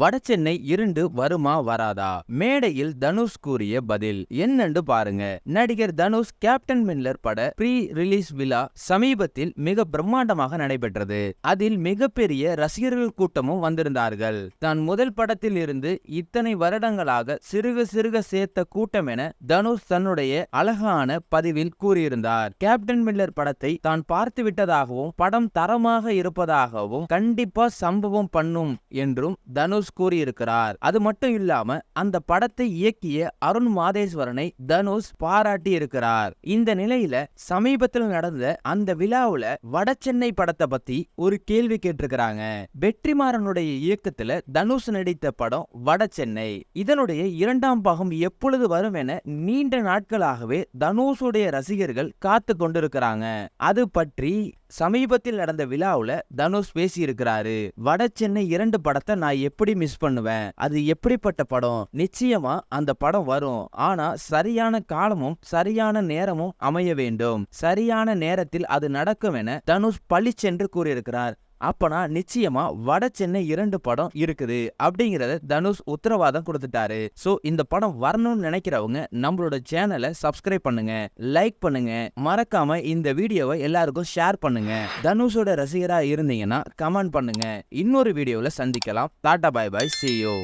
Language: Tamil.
வடசென்னை இருண்டு வருமா வராதா? மேடையில் தனுஷ் கூறிய பதில் என்னன்னு பாருங்க. நடிகர் தனுஷ் கேப்டன் மில்லர் பட ப்ரீ ரிலீஸ் விழா சமீபத்தில் மிக பிரம்மாண்டமாக நடைபெற்றது. அதில் மிகப்பெரிய ரசிகர்கள் கூட்டமும் வந்திருந்தார்கள். தான் முதல் படத்தில் இருந்து இத்தனை வருடங்களாக சிறுக சிறுக சேர்த்த கூட்டம் என தனுஷ் தன்னுடைய அழகான பதிவில் கூறியிருந்தார். கேப்டன் மில்லர் படத்தை தான் பார்த்து விட்டதாகவும் படம் தரமாக இருப்பதாகவும் கண்டிப்பா சம்பவம் பண்ணும் என்றும் தனுஷ் கூறியிருக்கிறார். அது மட்டும் இல்லாம அந்த படத்தை இயக்கிய அருண் மாதேஸ்வரனை தனுஷ் பாராட்டி இருக்கிறார் இந்த நிலையில சமீபத்தில் நடந்த அந்த விழாவுல வடசென்னை படத்தை பத்தி ஒரு கேள்வி கேட்டிருக்கிறாங்க. வெற்றிமாறனுடைய இயக்கத்துல தனுஷ் நடித்த படம் வட சென்னை. இதனுடைய இரண்டாம் பாகம் எப்பொழுது வரும் என நீண்ட நாட்களாகவே தனுஷுடைய ரசிகர்கள் காத்து கொண்டிருக்கிறாங்க. அது பற்றி சமீபத்தில் நடந்த விழாவுல தனுஷ் பேசியிருக்கிறாரு. வட சென்னை இரண்டு படத்தை நான் எப்படி மிஸ் பண்ணுவேன். அது எப்படிப்பட்ட படம்? நிச்சயமா அந்த படம் வரும். ஆனா சரியான காலமும் சரியான நேரமும் அமைய வேண்டும். சரியான நேரத்தில் அது நடக்கும் என தனுஷ் பளிச்சென்று கூறியிருக்கிறார். அப்பனா நிச்சயமா வட சென்னை இரண்டு படம் இருக்குது அப்படிங்கறத தனுஷ் உத்தரவாதம் கொடுத்துட்டாரு. சோ இந்த படம் வரணும்னு நினைக்கிறவங்க நம்மளோட சேனலை சப்ஸ்கிரைப் பண்ணுங்க லைக் பண்ணுங்க. மறக்காம இந்த வீடியோவை எல்லாருக்கும் ஷேர் பண்ணுங்க. தனுஷோட ரசிகரா இருந்தீங்கன்னா கமெண்ட் பண்ணுங்க. இன்னொரு வீடியோவில் சந்திக்கலாம். டாடா பாய் பாய் சியோ